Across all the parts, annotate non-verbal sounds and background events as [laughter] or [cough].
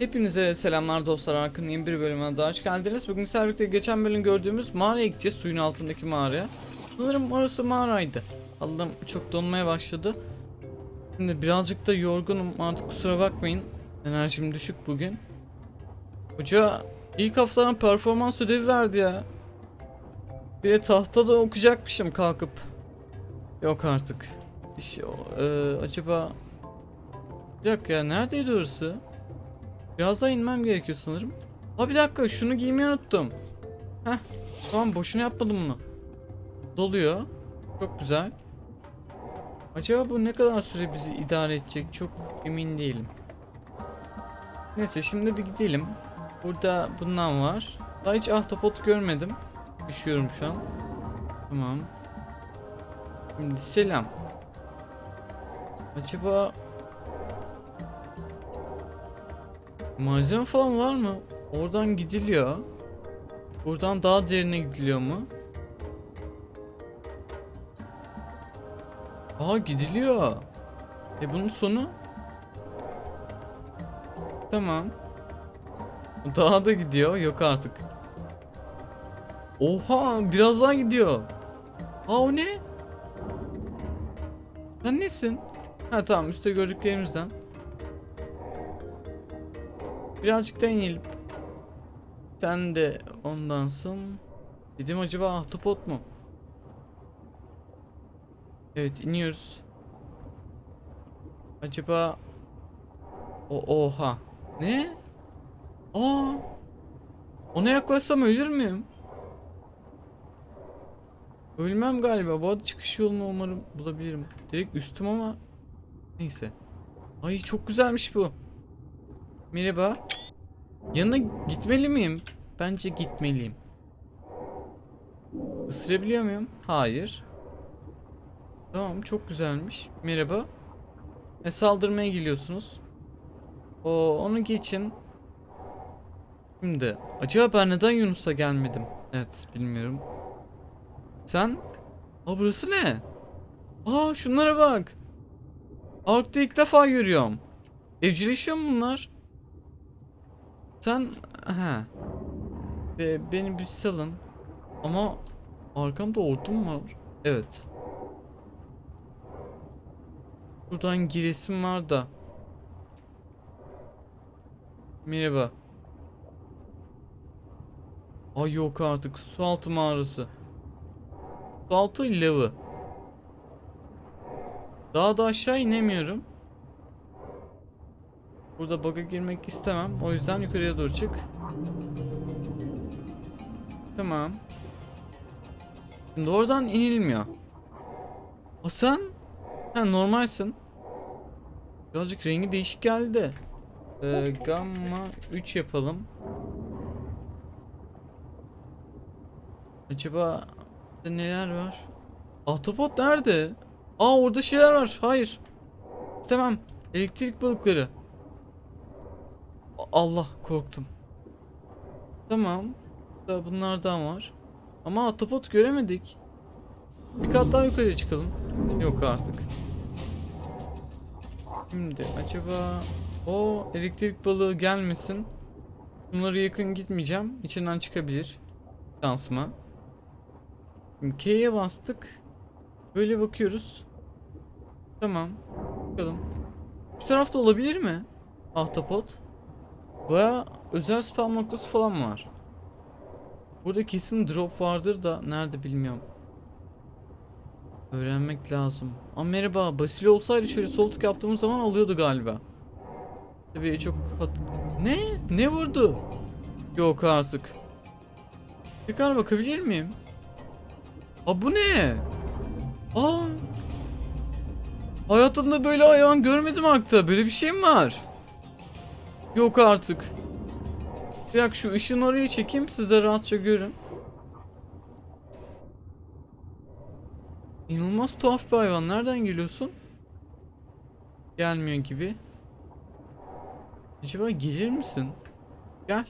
Hepinize selamlar dostlar. Arkın yeni bir bölümüne daha hoş geldiniz. Bugün sizlerle geçen bölüm gördüğümüz mağaraya gideceğiz. Suyun altındaki mağaraya. Sanırım orası mağaraydı. Allah'ım çok donmaya başladı. Şimdi birazcık da yorgunum artık kusura bakmayın. Enerjim düşük bugün. Hoca ilk haftadan performans ödevi verdi ya. Bir de tahtada okuyacakmışım kalkıp. Yok artık. İş, e, acaba... Bir dakika ya neredeydi orası? Biraz daha inmem gerekiyor sanırım. Ha bir dakika şunu giymeyi unuttum. Heh tamam boşuna yapmadım bunu. Doluyor. Çok güzel. Acaba bu ne kadar süre bizi idare edecek çok emin değilim. Neyse şimdi bir gidelim. Burada bundan var. Daha hiç ahtapot görmedim. Üşüyorum şu an. Tamam. Şimdi selam. Acaba Malzeme falan var mı? Oradan gidiliyor. Buradan daha derine gidiliyor mu? Aa gidiliyor. E bunun sonu? Tamam. Daha da gidiyor. Yok artık. Oha biraz daha gidiyor. Aa o ne? Sen nesin? Ha tamam üstte gördüklerimizden. Birazcık da inelim. Sen de ondansın. Dedim acaba ahtapot mu? Evet iniyoruz. Acaba o oha. Ne? Aa. Ona yaklaşsam ölür müyüm? Ölmem galiba. Bu arada çıkış yolunu umarım bulabilirim. Direkt üstüm ama neyse. Ay çok güzelmiş bu. Merhaba. Yanına gitmeli miyim? Bence gitmeliyim. Isırabiliyor muyum? Hayır. Tamam çok güzelmiş. Merhaba. E saldırmaya geliyorsunuz. O onu geçin. Şimdi acaba ben neden Yunus'a gelmedim? Evet bilmiyorum. Sen? Aa burası ne? Aa şunlara bak. Ark'ta ilk defa görüyorum. Evcilleşiyor mu bunlar? Sen ha. Ve beni bir salın. Ama arkamda ordum var. Evet. Buradan giresim var da. Merhaba. Ay yok artık su altı mağarası. Su altı lavı. Daha da aşağı inemiyorum. Burada bug'a girmek istemem. O yüzden yukarıya doğru çık. Tamam. Şimdi oradan inilmiyor. O sen? Ha normalsin. Birazcık rengi değişik geldi. Ee, gamma 3 yapalım. Acaba neler var? Ahtapot nerede? Aa orada şeyler var. Hayır. İstemem. Elektrik balıkları. Allah korktum. Tamam. Da bunlardan var. Ama ahtapot göremedik. Bir kat daha yukarıya çıkalım. Yok artık. Şimdi acaba o elektrik balığı gelmesin. Bunları yakın gitmeyeceğim. İçinden çıkabilir. Şansıma. K'ye bastık. Böyle bakıyoruz. Tamam. Bakalım. Şu tarafta olabilir mi? Ahtapot. Baya özel spam noktası falan var. Burada kesin drop vardır da nerede bilmiyorum. Öğrenmek lazım. Ama merhaba Basil olsaydı şöyle sol tık yaptığımız zaman oluyordu galiba. Tabii çok Ne? Ne vurdu? Yok artık. Tekrar bakabilir miyim? Aa bu ne? Aa. Hayatımda böyle hayvan görmedim arkta. Böyle bir şey mi var? Yok artık. Bir dakika şu ışın oraya çekeyim siz de rahatça görün. İnanılmaz tuhaf bir hayvan. Nereden geliyorsun? Gelmiyor gibi. Acaba gelir misin? Gel.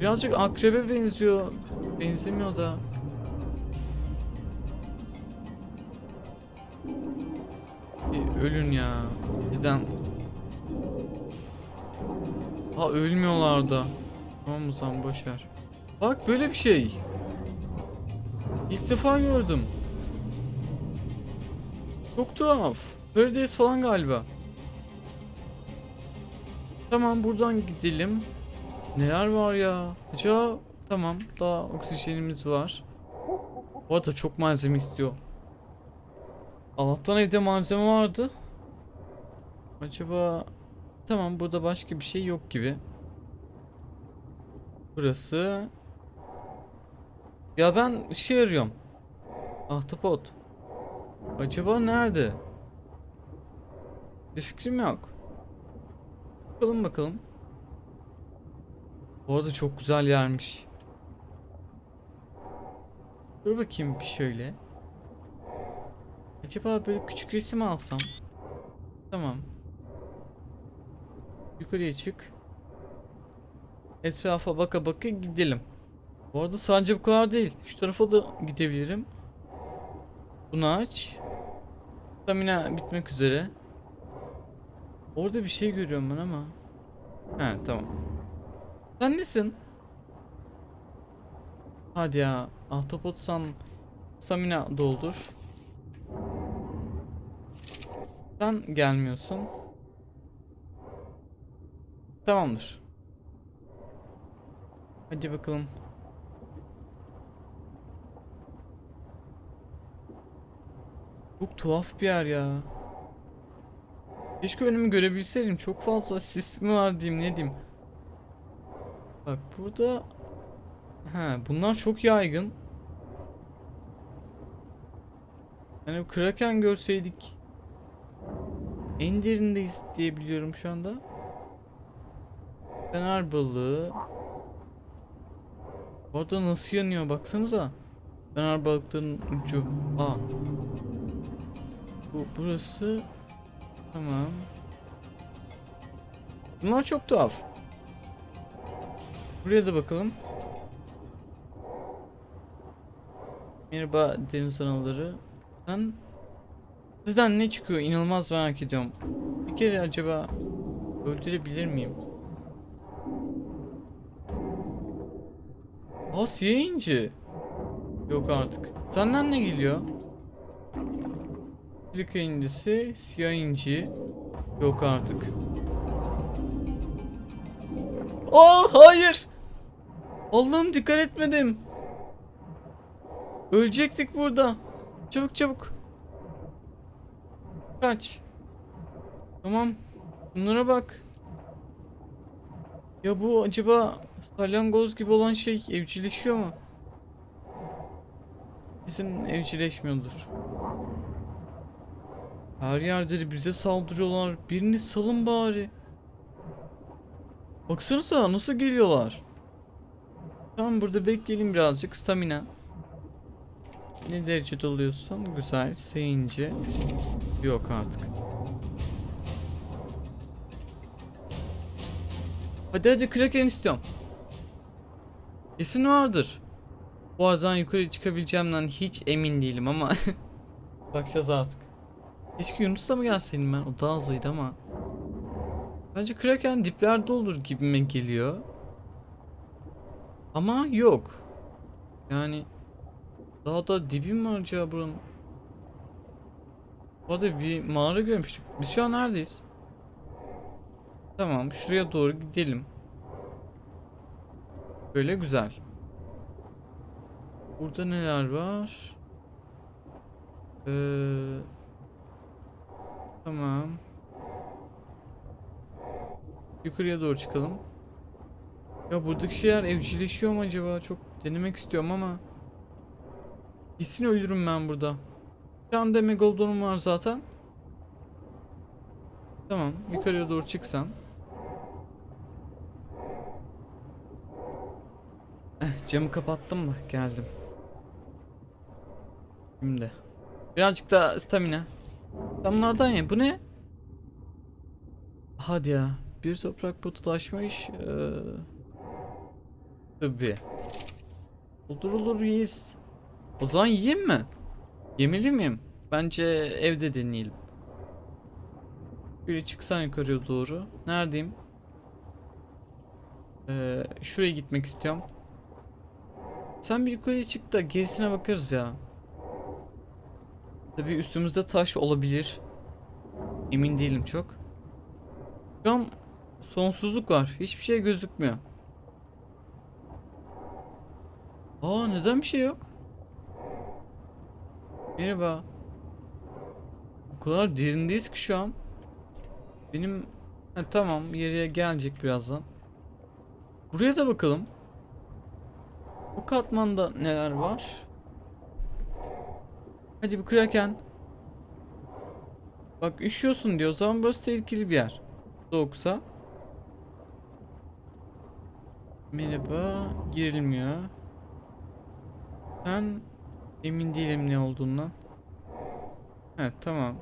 Birazcık akrebe benziyor. Benzemiyor da. Ölün ya. Cidden Ha ölmüyorlar da. Tamam o zaman boşver. Bak böyle bir şey. İlk defa gördüm. Çok tuhaf. Paradise falan galiba. Tamam buradan gidelim. Neler var ya? Acaba tamam daha oksijenimiz var. Bu arada çok malzeme istiyor. Allah'tan evde malzeme vardı. Acaba tamam burada başka bir şey yok gibi. Burası Ya ben şey arıyorum. Ahtapot. Acaba nerede? Bir fikrim yok. Bakalım bakalım. Bu arada çok güzel yermiş. Dur bakayım bir şöyle. Acaba böyle küçük resim alsam? Tamam. Yukarıya çık. Etrafa baka baka gidelim. Bu arada sadece bu kadar değil. Şu tarafa da gidebilirim. Bunu aç. Stamina bitmek üzere. Orada bir şey görüyorum ben ama. He tamam. Sen nesin? Hadi ya. Ahtapot san stamina doldur. Sen gelmiyorsun. Tamamdır. Hadi bakalım. Çok tuhaf bir yer ya. Keşke önümü görebilseydim. Çok fazla sis mi var diyeyim ne diyeyim. Bak burada Ha bunlar çok yaygın. Hani kraken görseydik. En derindeyiz diye biliyorum şu anda. Fener balığı. Orada nasıl yanıyor baksanıza. Fener balıklarının ucu. Aa. Bu burası. Tamam. Bunlar çok tuhaf. Buraya da bakalım. Merhaba deniz anaları. Sen sizden ne çıkıyor? İnanılmaz merak ediyorum. Bir kere acaba öldürebilir miyim? Aa siyah inci. Yok artık. Senden ne geliyor? Plika incisi, siyah inci. Yok artık. Aa hayır. Allah'ım dikkat etmedim. Ölecektik burada. Çabuk çabuk. Kaç. Tamam. Bunlara bak. Ya bu acaba salyangoz gibi olan şey evcilleşiyor mu? Kesin evcilleşmiyordur. Her yerde bize saldırıyorlar. Birini salın bari. Baksanıza nasıl geliyorlar. Tamam burada bekleyelim birazcık. Stamina. Ne derece doluyorsun? Güzel. Seyince. Yok artık. Hadi hadi kraken istiyorum. Kesin vardır. Arada yukarı çıkabileceğimden hiç emin değilim ama [laughs] bakacağız artık. Keşke Yunus'la mı gelseydim ben? O daha hızlıydı ama. Bence kraken diplerde olur gibime geliyor. Ama yok. Yani daha da dibi mi acaba buranın? Orada bir mağara görmüştük. Biz şu an neredeyiz? Tamam şuraya doğru gidelim. Böyle güzel. Burada neler var? Ee, tamam. Yukarıya doğru çıkalım. Ya buradaki şeyler evcilleşiyor mu acaba? Çok denemek istiyorum ama. Kesin ölürüm ben burada. Şu anda Megalodon'um var zaten. Tamam yukarıya doğru çıksan. Camı kapattım mı? Geldim. Şimdi. Birazcık da stamina. Damlardan ya. Bu ne? Hadi ya. Bir toprak pıhtılaşmış. Ee... Tabii. Olur olur yiyiz. O zaman yiyeyim mi? Yemeli miyim? Bence evde deneyelim. Böyle çıksan yukarıya doğru. Neredeyim? Ee, şuraya gitmek istiyorum. Sen bir yukarıya çık da gerisine bakarız ya. Tabii üstümüzde taş olabilir. Emin değilim çok. Şu an sonsuzluk var. Hiçbir şey gözükmüyor. Aa neden bir şey yok? Merhaba. O kadar derindeyiz ki şu an. Benim ha, tamam yere gelecek birazdan. Buraya da bakalım. Bu katmanda neler var? Hadi bir kraken. Bak üşüyorsun diyor. O zaman burası tehlikeli bir yer. Soğuksa. Merhaba. Girilmiyor. Ben emin değilim ne olduğundan. Evet tamam.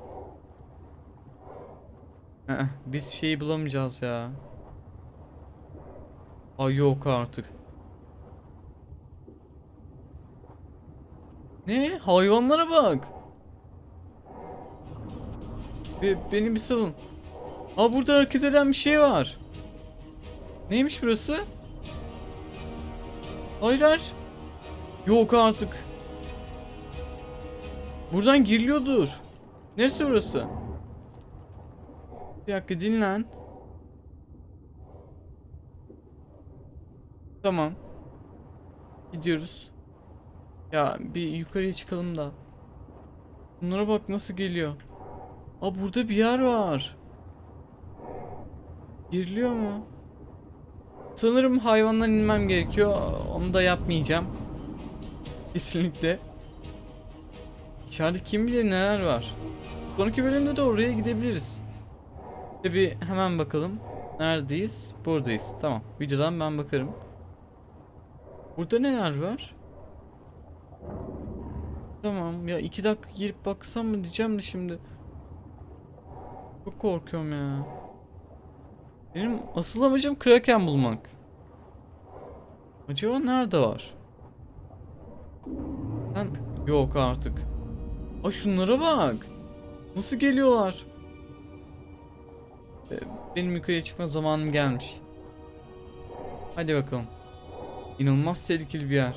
Biz şeyi bulamayacağız ya. Ay yok artık. Ne? Hayvanlara bak. Be beni bir salın. Aa burada hareket eden bir şey var. Neymiş burası? Hayır hayır. Yok artık. Buradan giriliyordur. Neresi burası? Bir dakika dinlen. Tamam. Gidiyoruz. Ya bir yukarıya çıkalım da. Bunlara bak nasıl geliyor. Aa burada bir yer var. Giriliyor mu? Sanırım hayvandan inmem gerekiyor. Onu da yapmayacağım. Kesinlikle. İçeride kim bilir neler var. Sonraki bölümde de oraya gidebiliriz. Tabi hemen bakalım. Neredeyiz? Buradayız. Tamam. Videodan ben bakarım. Burada neler var? Tamam ya iki dakika girip baksam mı diyeceğim de şimdi. Çok korkuyorum ya. Benim asıl amacım Kraken bulmak. Acaba nerede var? Ben yok artık. Aa şunlara bak. Nasıl geliyorlar? Ee, Benim yukarıya çıkma zamanım gelmiş. Hadi bakalım. İnanılmaz tehlikeli bir yer.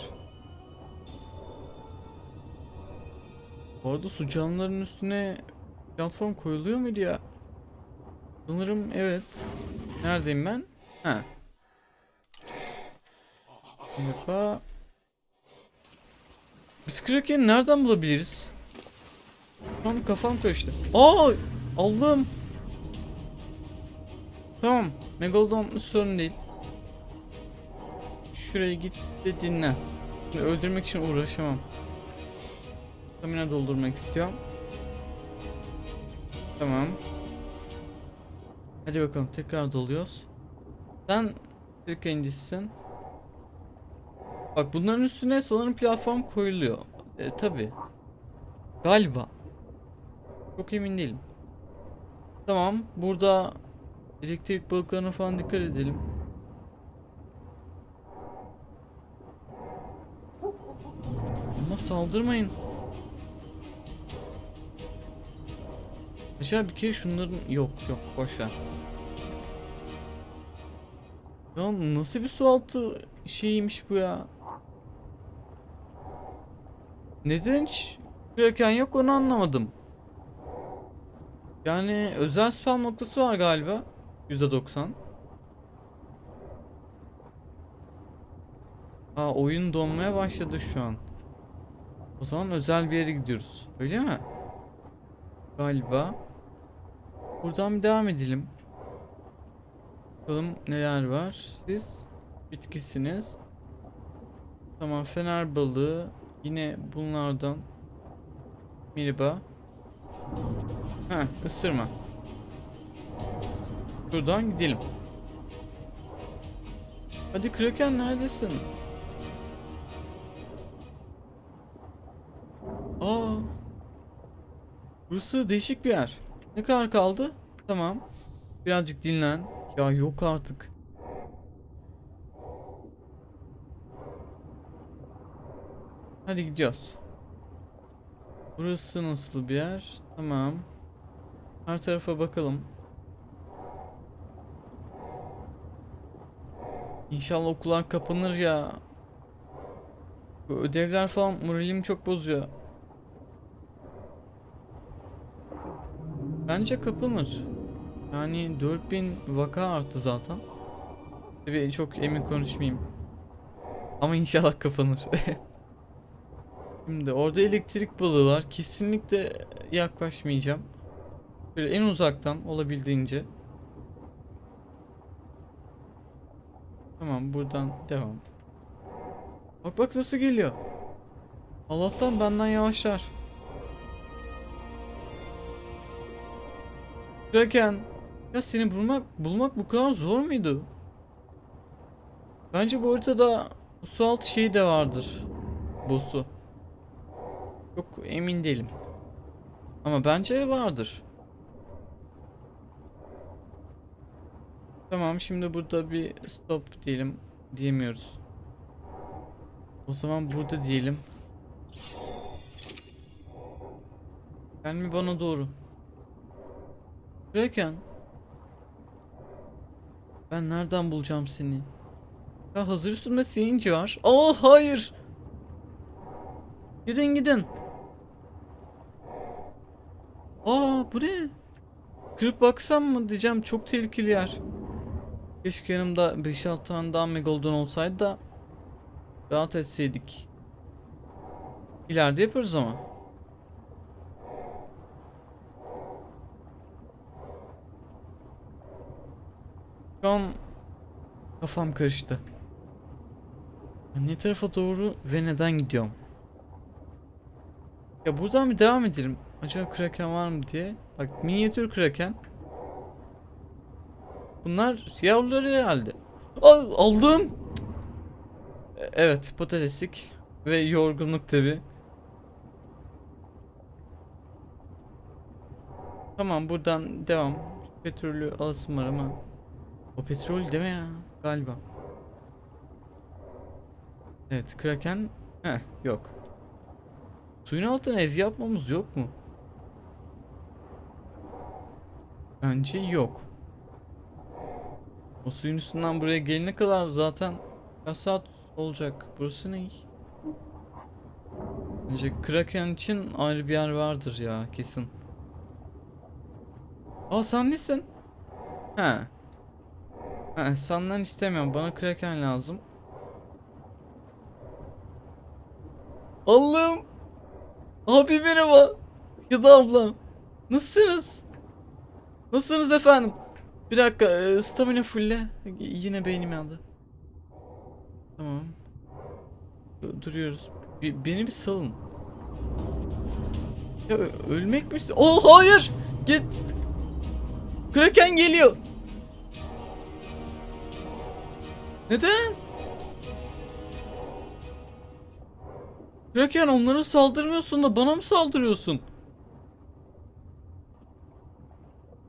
Bu arada su canlıların üstüne platform koyuluyor muydu ya? Sanırım evet. Neredeyim ben? Ha. Defa... Biz nereden bulabiliriz? An kafam karıştı. Aa! Aldım. Tamam. Megalodon sorun değil. Şuraya git de dinle. Öldürmek için uğraşamam. Stamina doldurmak istiyorum. Tamam. Hadi bakalım tekrar doluyoruz. Sen Kraken'cisin. Bak bunların üstüne sanırım platform koyuluyor. E, tabi. Galiba. Çok emin değilim. Tamam. Burada elektrik balıklarına falan dikkat edelim. Ama saldırmayın. Acaba bir kere şunların yok yok boşver. Ya nasıl bir su altı bu ya? Neden hiç Kraken yok onu anlamadım. Yani özel spam noktası var galiba. %90. Aa oyun donmaya başladı şu an. O zaman özel bir yere gidiyoruz. Öyle mi? Galiba. Buradan bir devam edelim. Bakalım neler var. Siz bitkisiniz. Tamam fener balığı. Yine bunlardan. Merhaba. Ha ısırma. Şuradan gidelim. Hadi Kraken neredesin? Aa. Burası değişik bir yer. Ne kadar kaldı? Tamam. Birazcık dinlen. Ya yok artık. Hadi gidiyoruz. Burası nasıl bir yer? Tamam. Her tarafa bakalım. İnşallah okullar kapanır ya. Bu ödevler falan moralimi çok bozuyor. Bence kapanır. Yani 4000 vaka arttı zaten. Tabii çok emin konuşmayayım. Ama inşallah kapanır. [laughs] Şimdi orada elektrik balığı var. Kesinlikle yaklaşmayacağım. Böyle en uzaktan olabildiğince. Tamam buradan devam. Bak bak nasıl geliyor. Allah'tan benden yavaşlar. Kraken. Ya seni bulmak bulmak bu kadar zor muydu? Bence bu haritada su altı şeyi de vardır. Boss'u. Çok emin değilim. Ama bence vardır. Tamam şimdi burada bir stop diyelim. Diyemiyoruz. O zaman burada diyelim. Gelme bana doğru. Kraken. Ben nereden bulacağım seni? Ya hazır üstümde seyinci var. Aa hayır. Gidin gidin. Aa bu ne? Kırıp baksam mı diyeceğim çok tehlikeli yer. Keşke yanımda 5-6 tane daha Megalodon olsaydı da rahat etseydik. İleride yaparız ama. Şu an kafam karıştı. Ne tarafa doğru ve neden gidiyorum? Ya buradan bir devam edelim. Acaba kraken var mı diye. Bak minyatür kraken. Bunlar yavruları herhalde. Al, aldım. Evet patateslik ve yorgunluk tabi. Tamam buradan devam. Petrolü alasım var ama. O petrol deme ya galiba. Evet kraken. Heh yok. Suyun altına ev yapmamız yok mu? Bence yok. O suyun üstünden buraya gelene kadar zaten kaç saat olacak? Burası ne? Bence Kraken için ayrı bir yer vardır ya kesin. Aa sen nesin? He. He senden istemiyorum. Bana Kraken lazım. Allah'ım. Abi merhaba. Ya da abla. Nasılsınız? Nasılsınız efendim? Bir dakika, e, stamina fulle. Yine beynim yandı. Tamam. Dur- Duruyoruz. Beni bir salın. Ya ölmek mi? Oh hayır! Git! Kraken geliyor! Neden? Kraken onlara saldırmıyorsun da bana mı saldırıyorsun?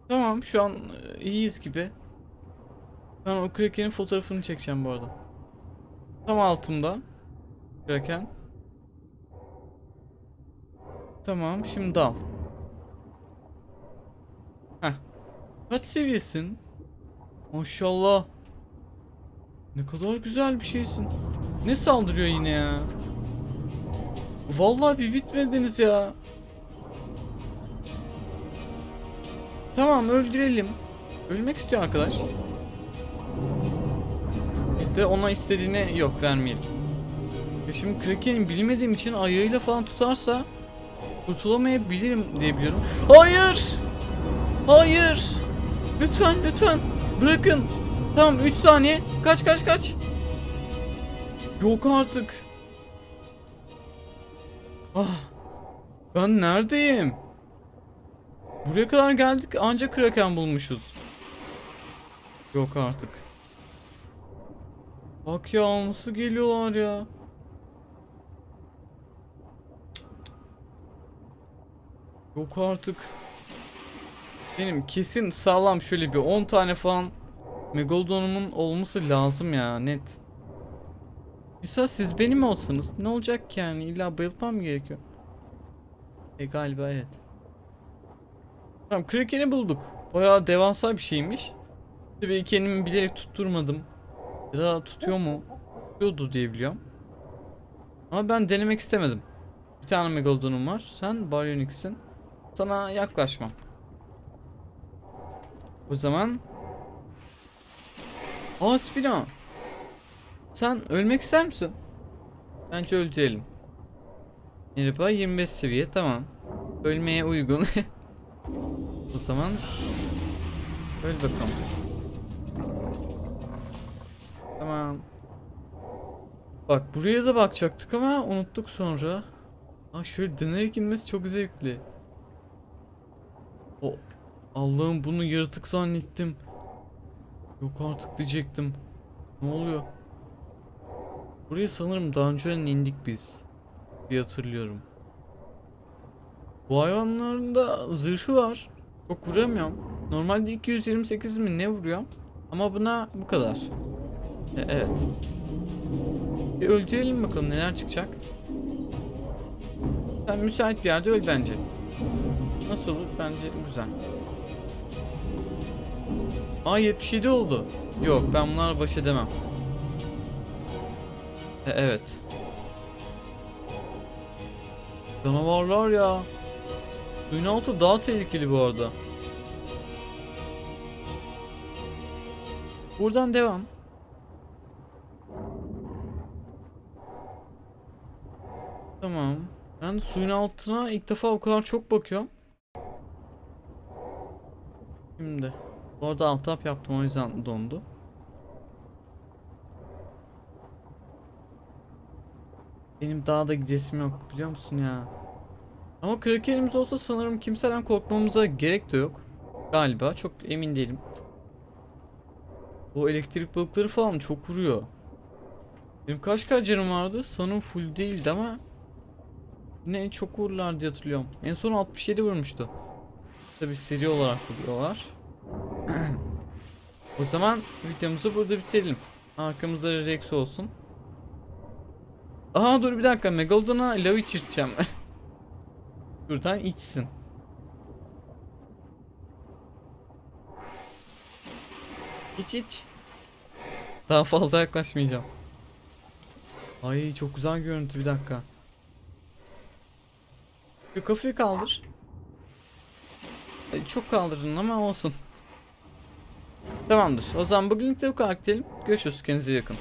Tamam şu an e, iyiyiz gibi. Ben o Kraken'in fotoğrafını çekeceğim bu arada. Tam altımda. Kraken. Tamam şimdi dal. Heh. Kaç seviyesin? Maşallah. Ne kadar güzel bir şeysin. Ne saldırıyor yine ya? Vallahi bir bitmediniz ya. Tamam öldürelim. Ölmek istiyor arkadaş. İşte ona istediğine yok vermeyelim. Ya şimdi Kraken'in bilmediğim için ayağıyla falan tutarsa kurtulamayabilirim diye biliyorum. Hayır! Hayır! Lütfen lütfen bırakın. Tamam 3 saniye. Kaç kaç kaç. Yok artık. Ah. Ben neredeyim? Buraya kadar geldik ancak Kraken bulmuşuz. Yok artık. Bak ya nasıl geliyorlar ya. Yok artık. Benim kesin sağlam şöyle bir 10 tane falan Megalodon'umun olması lazım ya net. Mesela siz benim olsanız ne olacak ki yani illa bayılmam mı gerekiyor? E galiba evet. Tamam Kraken'i bulduk. Bayağı devasa bir şeymiş. Tabii kendimi bilerek tutturmadım. Ya da tutuyor mu? Tutuyordu diye biliyorum. Ama ben denemek istemedim. Bir tane Megalodon'um var. Sen Baryonyx'in. Sana yaklaşmam. O zaman... Aa. Sen ölmek ister misin? Bence öldürelim. Merhaba 25 seviye tamam. Ölmeye uygun. [laughs] o zaman öl bakalım. Tamam. Bak buraya da bakacaktık ama unuttuk sonra. Aa şöyle dönerek inmesi çok zevkli. O Allah'ım bunu yaratık zannettim. Yok artık diyecektim. Ne oluyor? Buraya sanırım daha önceden indik biz. diye hatırlıyorum. Bu hayvanların da zırhı var. Çok vuramıyorum. Normalde 228 mi ne vuruyorum? Ama buna bu kadar. E, evet. Bir öldürelim bakalım neler çıkacak. Sen müsait bir yerde öl bence. Nasıl olur? Bence güzel. Aa 77 oldu. Yok ben bunlarla baş edemem. E, evet. Canavarlar ya. Suyun altı daha tehlikeli bu arada. Buradan devam. Tamam. Ben suyun altına ilk defa o kadar çok bakıyorum. Şimdi. Bu arada alt tap yaptım o yüzden dondu. Benim daha da gidesim yok biliyor musun ya? Ama krakerimiz olsa sanırım kimseden korkmamıza gerek de yok. Galiba çok emin değilim. O elektrik balıkları falan çok vuruyor. Benim kaç canım vardı? Sanırım full değildi ama ne çok vururlar diye hatırlıyorum. En son 67 vurmuştu. Tabi seri olarak vuruyorlar. [clears throat] o zaman videomuzu burada bitirelim. Arkamızda Rex olsun. Aha dur bir dakika Megalodon'a lav içirteceğim. [laughs] Buradan içsin. İç iç. Daha fazla yaklaşmayacağım. Ay çok güzel görüntü bir dakika. Bir kafayı kaldır. Çok kaldırdın ama olsun. Tamamdır. O zaman bugünlük de bu kadar diyelim. Görüşürüz. Kendinize iyi bakın.